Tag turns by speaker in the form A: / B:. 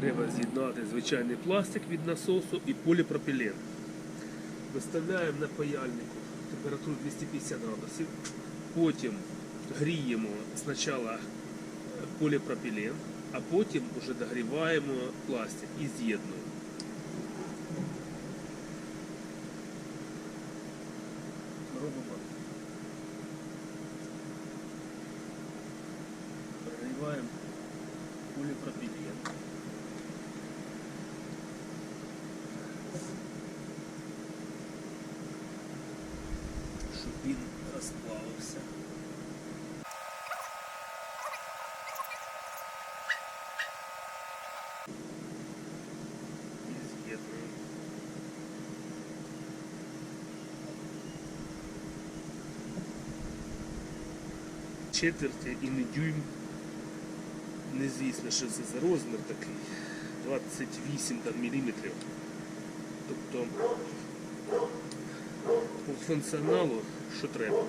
A: треба з'єднати звичайний пластик від насосу і поліпропілен. Виставляємо на паяльнику температуру 250 градусів. Потім гріємо спочатку е, поліпропілен, а потім вже догріваємо пластик і з'єднуємо. Робимо. Прогріваємо поліпропілен. Він розплавився. І і не дюйм. Незвісно, що це за розмір такий. 28 там, міліметрів. Тобто по функціоналу що треба.